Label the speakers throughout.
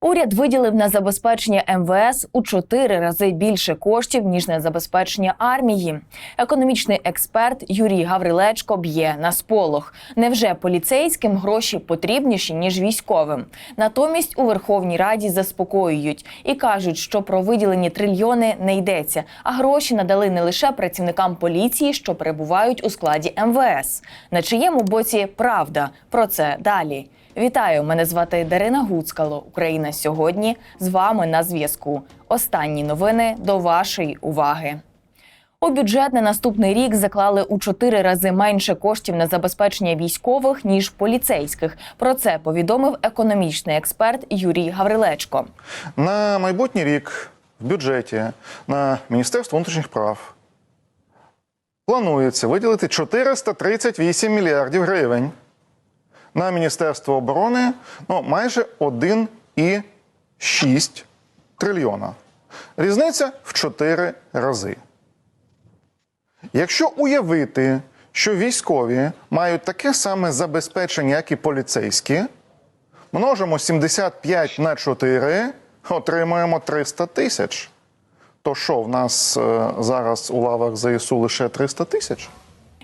Speaker 1: Уряд виділив на забезпечення МВС у чотири рази більше коштів ніж на забезпечення армії. Економічний експерт Юрій Гаврилечко б'є на сполох. Невже поліцейським гроші потрібніші ніж військовим? Натомість у Верховній Раді заспокоюють і кажуть, що про виділені трильйони не йдеться, а гроші надали не лише працівникам поліції, що перебувають у складі МВС. На чиєму боці правда? Про це далі. Вітаю! Мене звати Дарина Гуцкало. Україна сьогодні з вами на зв'язку. Останні новини до вашої уваги. У бюджет на наступний рік заклали у чотири рази менше коштів на забезпечення військових ніж поліцейських. Про це повідомив економічний експерт Юрій Гаврилечко.
Speaker 2: На майбутній рік в бюджеті на Міністерство внутрішніх прав планується виділити 438 мільярдів гривень. На Міністерство оборони ну, майже 1,6 трильйона. Різниця в 4 рази. Якщо уявити, що військові мають таке саме забезпечення, як і поліцейські, множимо 75 на 4, отримуємо 300 тисяч. То що, в нас е, зараз у лавах ЗСУ лише 300 тисяч?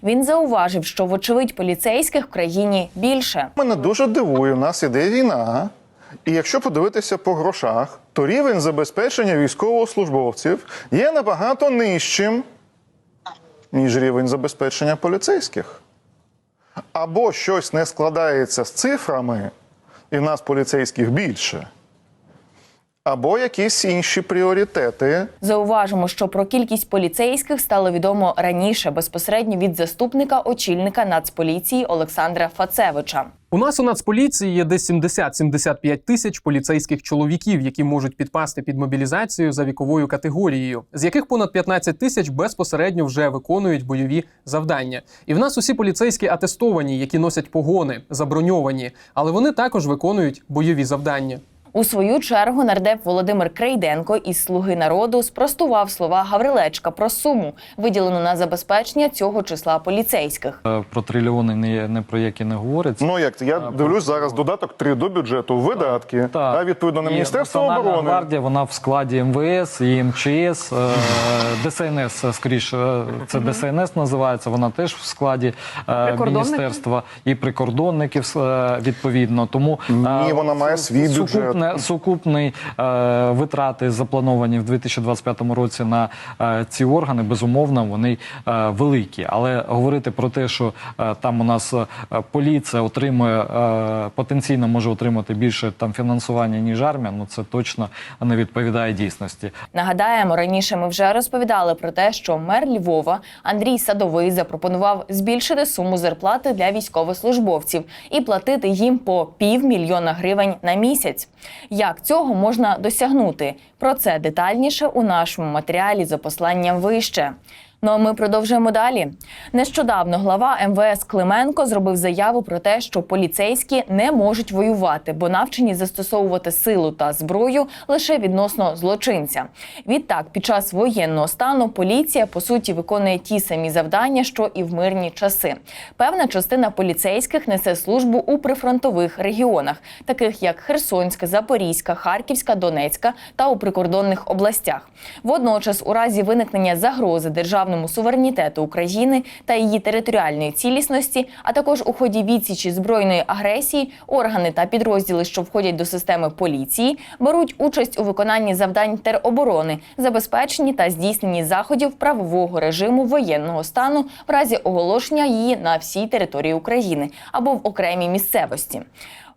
Speaker 1: Він зауважив, що вочевидь поліцейських в країні більше.
Speaker 2: Мене дуже дивує, у нас іде війна. І якщо подивитися по грошах, то рівень забезпечення військовослужбовців є набагато нижчим, ніж рівень забезпечення поліцейських. Або щось не складається з цифрами, і в нас поліцейських більше, або якісь інші пріоритети.
Speaker 1: Зауважимо, що про кількість поліцейських стало відомо раніше безпосередньо від заступника очільника Нацполіції Олександра Фацевича.
Speaker 3: У нас у Нацполіції є десь 70-75 тисяч поліцейських чоловіків, які можуть підпасти під мобілізацію за віковою категорією, з яких понад 15 тисяч безпосередньо вже виконують бойові завдання. І в нас усі поліцейські атестовані, які носять погони, заброньовані, але вони також виконують бойові завдання.
Speaker 1: У свою чергу нардеп Володимир Крейденко із Слуги народу спростував слова Гаврилечка про суму, виділену на забезпечення цього числа поліцейських.
Speaker 4: Е, Про трильйони не, не про які не говориться.
Speaker 2: Ну як я дивлюсь зараз додаток 3 до бюджету, видатки,
Speaker 4: Так.
Speaker 2: а відповідно на Міністерство
Speaker 4: Національна
Speaker 2: оборони.
Speaker 4: гвардія, вона в складі МВС і МЧС, е, ДСНС, скоріше, е, це ДСНС називається, вона теж в складі е, міністерства і прикордонників е, відповідно. Тому
Speaker 2: Ні,
Speaker 4: е,
Speaker 2: вона має свій бюджет.
Speaker 4: Сукупне, сукупний е, витрати заплановані в 2025 році на е, ці органи, безумовно, вони е, великі. Але говорити про те, що е, там у нас е, поліція отримує е, потенційно може отримати більше там фінансування ніж армія, ну це точно не відповідає дійсності.
Speaker 1: Нагадаємо, раніше ми вже розповідали про те, що мер Львова Андрій Садовий запропонував збільшити суму зарплати для військовослужбовців і платити їм по півмільйона гривень на місяць. Як цього можна досягнути? Про це детальніше у нашому матеріалі за посланням вище. Ну а ми продовжуємо далі. Нещодавно глава МВС Клименко зробив заяву про те, що поліцейські не можуть воювати, бо навчені застосовувати силу та зброю лише відносно злочинця. Відтак, під час воєнного стану поліція по суті виконує ті самі завдання, що і в мирні часи. Певна частина поліцейських несе службу у прифронтових регіонах, таких як Херсонська, Запорізька, Харківська, Донецька та у прикордонних областях. Водночас, у разі виникнення загрози державному суверенітету України та її територіальної цілісності, а також у ході відсічі збройної агресії, органи та підрозділи, що входять до системи поліції, беруть участь у виконанні завдань тероборони, забезпеченні та здійсненні заходів правового режиму воєнного стану в разі оголошення її на всій території України або в окремій місцевості.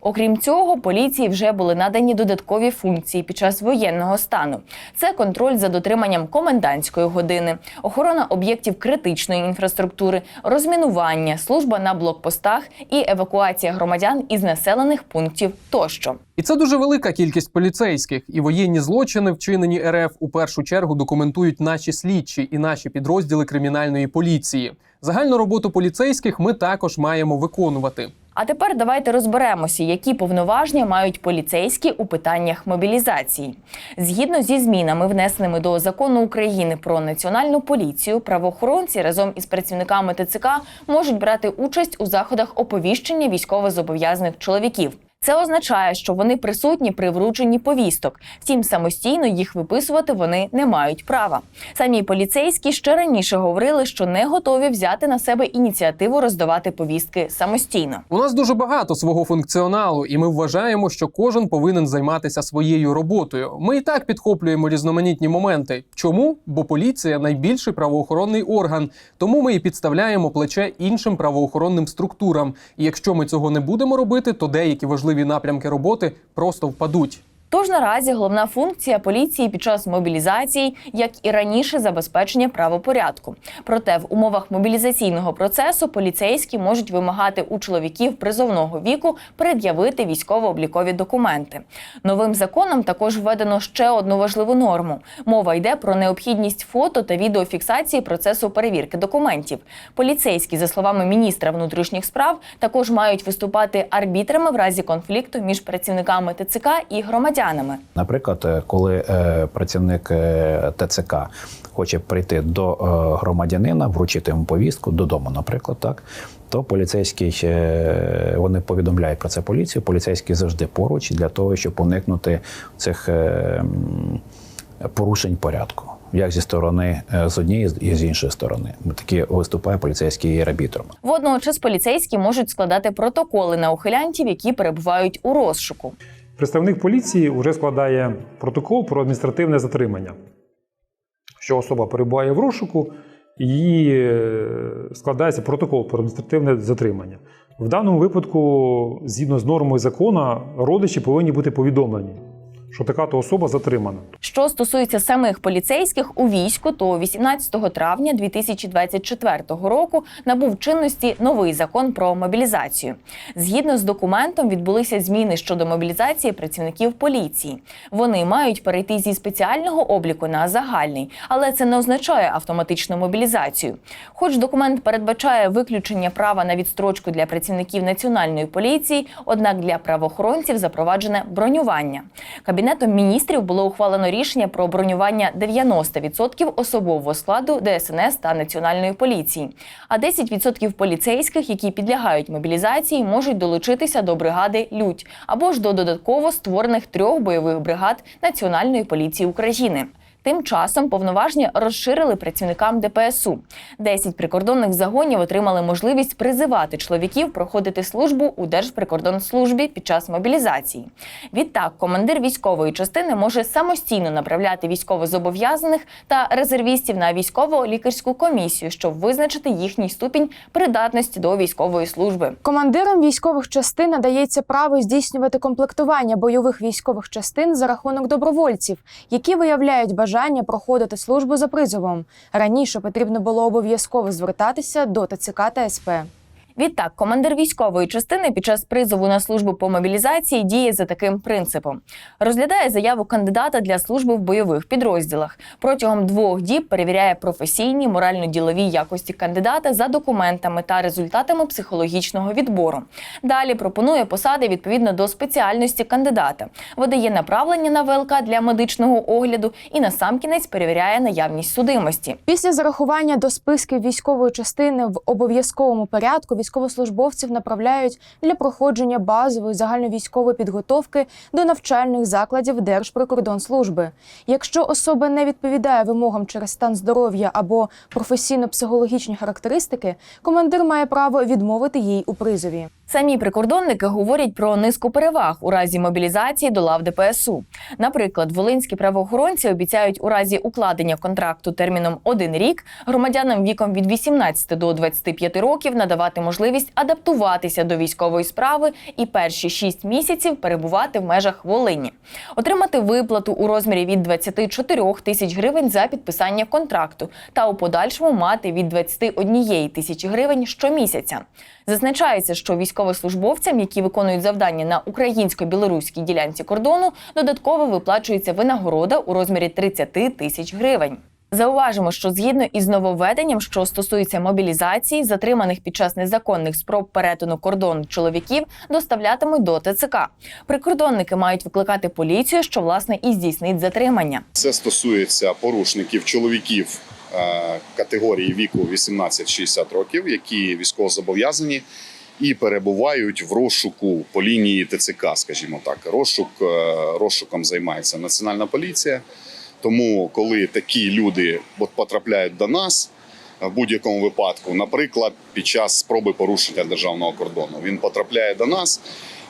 Speaker 1: Окрім цього, поліції вже були надані додаткові функції під час воєнного стану. Це контроль за дотриманням комендантської години, охорона об'єктів критичної інфраструктури, розмінування, служба на блокпостах і евакуація громадян із населених пунктів тощо.
Speaker 3: І це дуже велика кількість поліцейських, і воєнні злочини, вчинені РФ, у першу чергу документують наші слідчі і наші підрозділи кримінальної поліції. Загальну роботу поліцейських ми також маємо виконувати.
Speaker 1: А тепер давайте розберемося, які повноваження мають поліцейські у питаннях мобілізації. Згідно зі змінами, внесеними до закону України про національну поліцію, правоохоронці разом із працівниками ТЦК можуть брати участь у заходах оповіщення військовозобов'язаних чоловіків. Це означає, що вони присутні при врученні повісток. Втім, самостійно їх виписувати вони не мають права. Самі поліцейські ще раніше говорили, що не готові взяти на себе ініціативу роздавати повістки самостійно.
Speaker 3: У нас дуже багато свого функціоналу, і ми вважаємо, що кожен повинен займатися своєю роботою. Ми і так підхоплюємо різноманітні моменти. Чому? Бо поліція найбільший правоохоронний орган, тому ми і підставляємо плече іншим правоохоронним структурам. І якщо ми цього не будемо робити, то деякі важливі напрямки роботи просто впадуть.
Speaker 1: Тож наразі головна функція поліції під час мобілізації, як і раніше, забезпечення правопорядку. Проте в умовах мобілізаційного процесу поліцейські можуть вимагати у чоловіків призовного віку пред'явити військово-облікові документи. Новим законом також введено ще одну важливу норму. Мова йде про необхідність фото та відеофіксації процесу перевірки документів. Поліцейські, за словами міністра внутрішніх справ, також мають виступати арбітрами в разі конфлікту між працівниками ТЦК і громадянами.
Speaker 5: Наприклад, е, коли е, працівник е, ТЦК хоче прийти до громадянина, вручити йому повістку додому, наприклад, так. То поліцейський вони повідомляють про це поліцію. Поліцейський завжди поруч для того, щоб уникнути цих порушень порядку, як зі сторони з однієї і з іншої сторони. Такі виступає поліцейський арбітром.
Speaker 1: Водночас поліцейські можуть складати протоколи на ухилянтів, які перебувають у розшуку.
Speaker 6: Представник поліції вже складає протокол про адміністративне затримання, що особа перебуває в розшуку, і е, складається протокол про адміністративне затримання. В даному випадку, згідно з нормою закону, родичі повинні бути повідомлені, що така то особа затримана.
Speaker 1: Що стосується самих поліцейських у війську, то 18 травня 2024 року набув чинності новий закон про мобілізацію. Згідно з документом, відбулися зміни щодо мобілізації працівників поліції. Вони мають перейти зі спеціального обліку на загальний, але це не означає автоматичну мобілізацію. Хоч документ передбачає виключення права на відстрочку для працівників національної поліції, однак для правоохоронців запроваджене бронювання. Кабінетом міністрів було ухвалено рішення про бронювання 90% особового складу ДСНС та національної поліції. А 10% поліцейських, які підлягають мобілізації, можуть долучитися до бригади Людь або ж до додатково створених трьох бойових бригад Національної поліції України. Тим часом повноваження розширили працівникам ДПСУ. 10 прикордонних загонів отримали можливість призивати чоловіків проходити службу у Держприкордонслужбі під час мобілізації. Відтак, командир військової частини може самостійно направляти військовозобов'язаних та резервістів на військово-лікарську комісію, щоб визначити їхній ступінь придатності до військової служби.
Speaker 7: Командирам військових частин надається право здійснювати комплектування бойових військових частин за рахунок добровольців, які виявляють бажання проходити службу за призовом. Раніше потрібно було обов'язково звертатися до ТЦК та СП.
Speaker 1: Відтак, командир військової частини під час призову на службу по мобілізації діє за таким принципом: розглядає заяву кандидата для служби в бойових підрозділах. Протягом двох діб перевіряє професійні морально-ділові якості кандидата за документами та результатами психологічного відбору. Далі пропонує посади відповідно до спеціальності кандидата, видає направлення на ВЛК для медичного огляду і насамкінець перевіряє наявність судимості.
Speaker 7: Після зарахування до списків військової частини в обов'язковому порядку військовослужбовців направляють для проходження базової загальновійськової підготовки до навчальних закладів Держприкордонслужби. Якщо особа не відповідає вимогам через стан здоров'я або професійно-психологічні характеристики, командир має право відмовити їй у призові.
Speaker 1: Самі прикордонники говорять про низку переваг у разі мобілізації до лав ДПСУ. Наприклад, волинські правоохоронці обіцяють у разі укладення контракту терміном один рік громадянам віком від 18 до 25 років надавати можливість адаптуватися до військової справи і перші 6 місяців перебувати в межах Волині, отримати виплату у розмірі від 24 тисяч гривень за підписання контракту та у подальшому мати від 21 тисячі гривень щомісяця. Зазначається, що військовослужбовцям, які виконують завдання на українсько-білоруській ділянці кордону, додатково виплачується винагорода у розмірі 30 тисяч гривень. Зауважимо, що згідно із нововведенням, що стосується мобілізації, затриманих під час незаконних спроб перетину кордону чоловіків доставлятимуть до ТЦК. Прикордонники мають викликати поліцію, що власне і здійснить затримання.
Speaker 8: Це стосується порушників чоловіків е, категорії віку 18-60 років, які військовозобов'язані і перебувають в розшуку по лінії ТЦК, скажімо так. Розшук е, розшуком займається Національна поліція. Тому, коли такі люди от потрапляють до нас в будь-якому випадку, наприклад, під час спроби порушення державного кордону, він потрапляє до нас.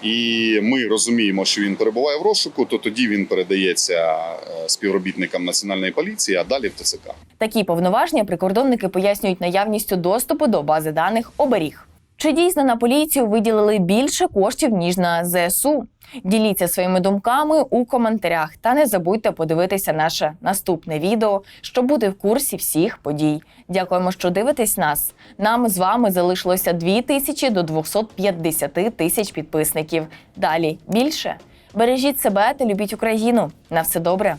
Speaker 8: І ми розуміємо, що він перебуває в розшуку, то тоді він передається е, співробітникам національної поліції, а далі в ТЦК.
Speaker 1: Такі повноваження прикордонники пояснюють наявністю доступу до бази даних оберіг. Чи дійсно на поліцію виділили більше коштів ніж на ЗСУ? Діліться своїми думками у коментарях та не забудьте подивитися наше наступне відео, щоб бути в курсі всіх подій. Дякуємо, що дивитесь нас. Нам з вами залишилося 2 тисячі до 250 тисяч підписників. Далі більше. Бережіть себе та любіть Україну. На все добре.